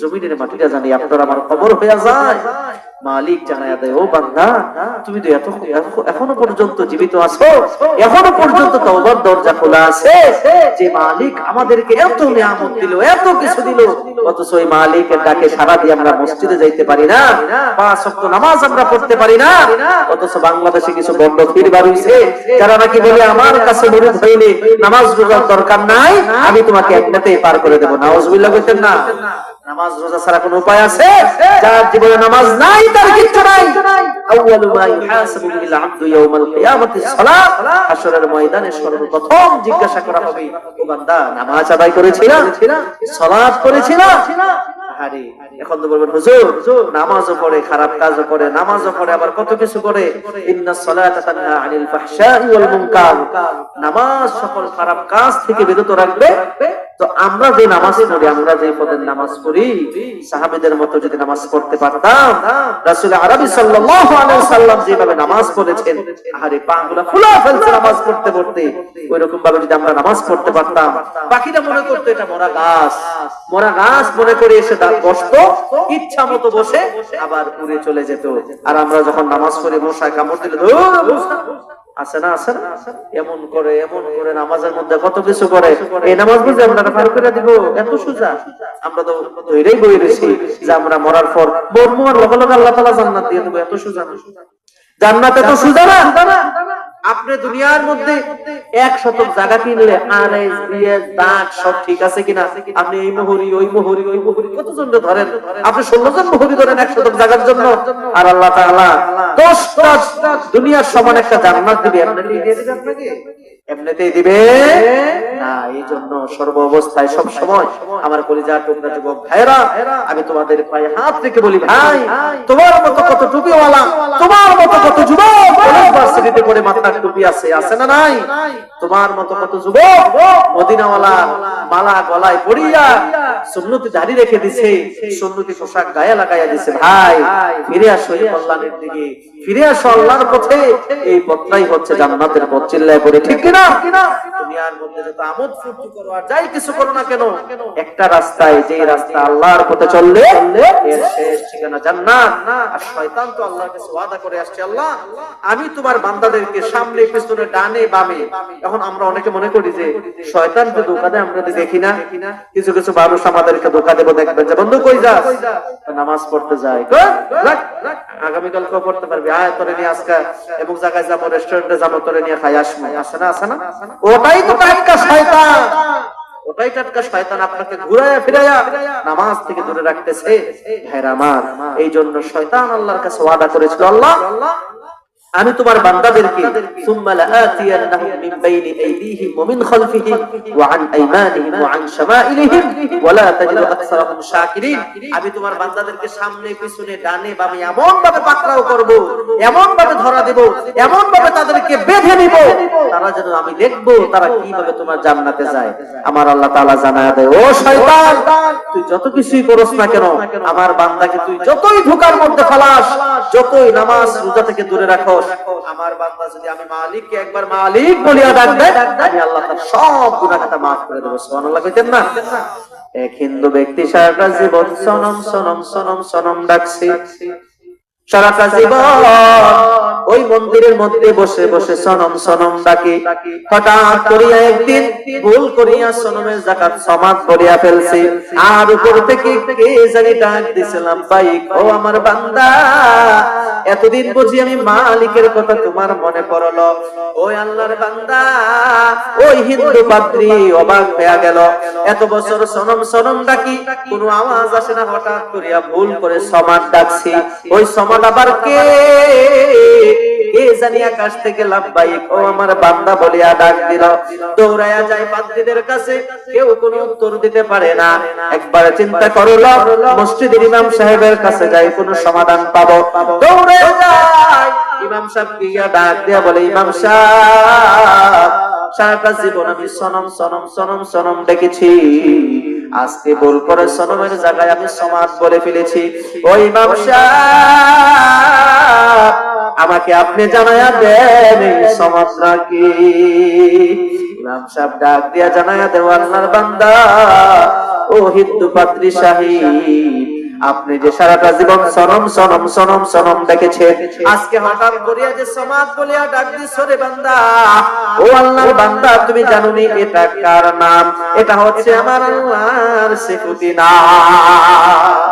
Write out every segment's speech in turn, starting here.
জমিনের মাটিটা জানি আপনার আমার খবর হয়ে যায়। মালিক জানায় দেয়, ও বান্দা, তুমি তো এত এখনও পর্যন্ত জীবিত আছো। এখনও পর্যন্ত তওবার দরজা খোলা আছে। যে মালিক আমাদেরকে এত নিয়ামত দিল, এত কিছু দিল, অথচ ওই মালিকের ডাকে সারা দিয়ে আমরা মসজিদে যাইতে পারি না। পাঁচ ওয়াক্ত নামাজ আমরা পড়তে পারি না। অথচ বাংলাদেশে কিছু বন্ধ ফির বাড়িছে যারা নাকি বলে, আমার কাছে মরিদ হইলে নামাজ রোজার দরকার নাই, আমি তোমাকে একটাতেই পার করে দেবো। নাওজবিল্লাহ বলতেন না। নামাজ, রোজা ছাড়া কোনো উপায় আছে? যার জীবনে নামাজ নাই, তার কিচ্ছু নাই। আউয়ালু মা ইউহাসাবু বিল ইয়াউমাল কিয়ামাতি সালাত হাশরের ময়দানে সর্বপ্রথম জিজ্ঞাসা করা হবে, ও বান্দা, নামাজ আদায় করেছিলা সালাত করেছিলা এখন তো বলবেন, হুজুর, নামাজও পড়ে, খারাপ কাজও করে, নামাজও পড়ে, আবার কত কিছু করে। ইন্নাস সালাতা আনিল ফাহশাই ওয়াল মুনকার। নামাজ সকল খারাপ কাজ থেকে বিরত রাখবে তো আমরা যে নামাজ পড়ি আমরা যে পদের নামাজ পড়ি সাহাবীদের মতো যদি নামাজ পড়তে পারতাম রাসূল আরবি সাল্লাম যেভাবে নামাজ পড়েছেন আরে পাগুলা ফুলা ফেলছে নামাজ পড়তে পড়তে ওইরকম ভাবে যদি আমরা নামাজ পড়তে পারতাম বাকিরা মনে করতো এটা মরা গাছ মরা গাছ মনে করে এসে দা- বসতো ইচ্ছা মতো বসে আবার উড়ে চলে যেত আর আমরা যখন নামাজ পড়ে মশায় কামড় দিলে। আছে না আছে না? এমন করে এমন করে, নামাজের মধ্যে কত কিছু করে। এই নামাজ বুঝে আমরা পার করে দিব, এত সোজা। আমরা তো ধৈরেই বই রয়েছি যে আমরা মরার পর মরমু আর লগে লগে আল্লাহ তালা জান্নাত দিয়ে দেবো, এত সোজা। না জান্নাত এত সোজা না? আপনি দুনিয়ার মধ্যে এক শতক জায়গা কিনলে আরএস বিএস দাগ সব ঠিক আছে কিনা? আপনি এই মোহরি, ওই মোহরি ওই মোহরি, কতজন ধরেন? আপনি ষোলো জন মোহরি ধরেন এক শতক জায়গার জন্য। আর আল্লাহ তাআলা দশটা দুনিয়ার সমান একটা জান্নাত দিবে। আপনাকে? এমনিতেই দিবে? না, এই জন্য সর্ব অবস্থায় সব সময় আমার কলিজা টুকরা যুবক ভাইরা আমি তোমাদের পায়ে হাত রেখে বলি, ভাই, তোমার মতো কত টুপিওয়ালা তোমার মতো কত যুবক ইউনিভার্সিটিতে পড়ে টুপি আছে আছে না নাই? তোমার মতো কত যুবক মদিনাওয়ালা মালা গলায় পড়িয়া সুন্নতি জারি রেখে দিছে, সুন্নতি পোশাক গায়ে লাগাইয়া দিছে, ভাই, ফিরে আসো কল্যাণের দিকে। ফিরে আসো আল্লাহর পথে। এই পথটাই হচ্ছে জান্নাতের পথ, চিল্লায় পড়ে, ঠিক কিনা? দুনিয়ার মধ্যে যত আমোদ ফুর্তি করো আর যাই কিছু করো না কেন, একটা রাস্তায় যে রাস্তা আল্লাহর পথে চললে, এর শেষ ঠিকানা জান্নাত। আর শয়তান তো আল্লাহর কাছে ওয়াদা করে আসছে, আল্লাহ, আমি তোমার বান্দাদেরকে সামনে পিছনে ডানে বামে। এখন আমরা অনেকে মনে করি যে শয়তান যে ধোকা দেয় আমরা দেখি না কিছু কিছু মানুষ আমাদেরকে ধোকা দেবো দেখবেন যে বন্ধু কই যাস? নামাজ পড়তে যায়। আগামীকাল কেউ পড়তে পারবি। আয় তোরে নিয়ে আজকে এবং জায়গায় যাব রেস্টুরেন্টে যাব তোরে নিয়ে খাই আসব। আসে না আসে না? ওটাই তো টাটকা শয়তান। ওটাই টাটকা শয়তান আপনাকে ঘুরাইয়া ফিরাইয়া নামাজ থেকে দূরে রাখতেছে। ভাইরা আমার এই জন্য শয়তান আল্লাহর কাছে ওয়াদা করেছিল আল্লাহ আমি তোমার বান্দাদেরকে মিন বাইনি আইদিহিম ওয়া মিন খালফিহিম ওয়া আন আইমানিহিম ওয়া আন ওয়া লা তাজিদু আকসারাহুম শাকিরিন। আমি তোমার বান্দাদেরকে সামনে, পিছনে, ডানে, বামে এমন ভাবে পাকড়াও করব এমন ভাবে ধরা দেব এমন ভাবে তাদেরকে বেঁধে নিব। তারা যেন আমি দেখব, তারা কীভাবে তোমার জান্নাতে যায়। আমার আল্লাহ তাআলা জানায় দেয়, ও শয়তান, তুই যত কিছুই করস না কেন, আমার বান্দাকে তুই যতই ধোকার মধ্যে ফালাস, যতই নামাজ রোজা থেকে দূরে আমি মালিককে একবার মালিক বলিয়া ডাকবে আল্লাহ সব গুনাহটা মাফ করে দেবো। সুবহানাল্লাহ কইতেন এক হিন্দু ব্যক্তি সারাটা জীবন সনম সনম সনম সনম ডাকছে। সারাটা জীবন মন্দিরের মধ্যে বসে বসে সনম সনম ডাকে। হঠাৎ করিয়া একদিন ভুল করিয়া সনমের জাকাত সমাজ করিয়া ফেলছে। আর উপর থেকে কে জানি ডাক দিছিলাম বাইক ও আমার বান্দা, এতদিন বুঝি আমি মালিকের কথা তোমার মনে ওই আল্লাহর বান্দা ওই হিন্দু অবাক হয়ে গেল। এত বছর সনম সনম ডাকি, কোনো আওয়াজ আসে না, হঠাৎ করিয়া ভুল করে সমাজ ডাকছি। ওই সমাজ আবার কে? জানি আকাশ থেকে লাভবাহিক ও আমার বান্দা বলিয়া ডাক দিল, দৌড়াইয়া যায় কাছে। কেউ কোনো উত্তর দিতে পারে না। একবার চিন্তা করল ইমাম সাহেবের কাছে যাই, কোনো সমাধান পাবো। যায় ইমাম সাহেব গিয়া ডাক বলে, ইমাম সারাটা জীবন আমি সনম সনম সনম সনম আজকে বল করে সনমের জায়গায় আমি সমাজ বলে ফেলেছি। ওই ইমাম আমাকে আপনি জানায়া দেন এই সমাজটা কি? ইমাম সাহেব ডাক দিয়া জানায়া দেও, আল্লাহর বান্দা, ও হিন্দু পাত্রী সাহিব, আপনি যে সারাটা জীবন সনম সনম সনম সনম দেখেছেন, আজকে হঠাৎ করিয়া যে সমাজ বলিয়া ডাক দিছ বান্দা, ও আল্লাহর বান্দা, তুমি জানোনি এটা কার নাম? এটা হচ্ছে আমার আল্লাহর সিফুতি নাম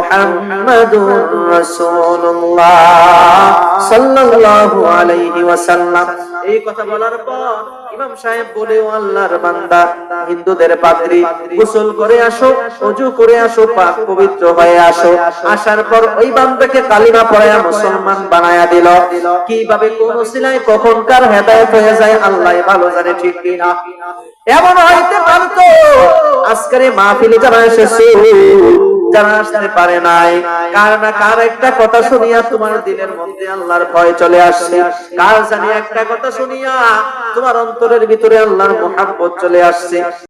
মুহাম্মাদুর রাসূলুল্লাহ সাল্লাল্লাহু আলাইহি ওয়াসাল্লাম। এই কথা বলার পর ইমাম সাহেব বলে, ও আল্লাহর বান্দা, হিন্দুদের পাদ্রী গোসল করে আসো ওযু করে আসো, পাক পবিত্র হয়ে আসো। আসার পর ওই বান্দাকে কালিমা পড়ায়া মুসলমান বানায়া দিল। কীভাবে কোন সিলাই কখনকার হেদায়েত হয়ে যায়, আল্লাহ ভালো জানে ঠিক কিনা। এমন হইতে পারতো, আজকের মাহফিলে যারা এসেছে যারা আসতে পারে নাই। কার না কার একটা কথা শুনিয়া তোমার দিনের মধ্যে আল্লাহর ভয় চলে আসছে। কার জানি একটা কথা শুনিয়া তোমার অন্তরের ভিতরে আল্লাহর মোহাম্মত চলে আসছে।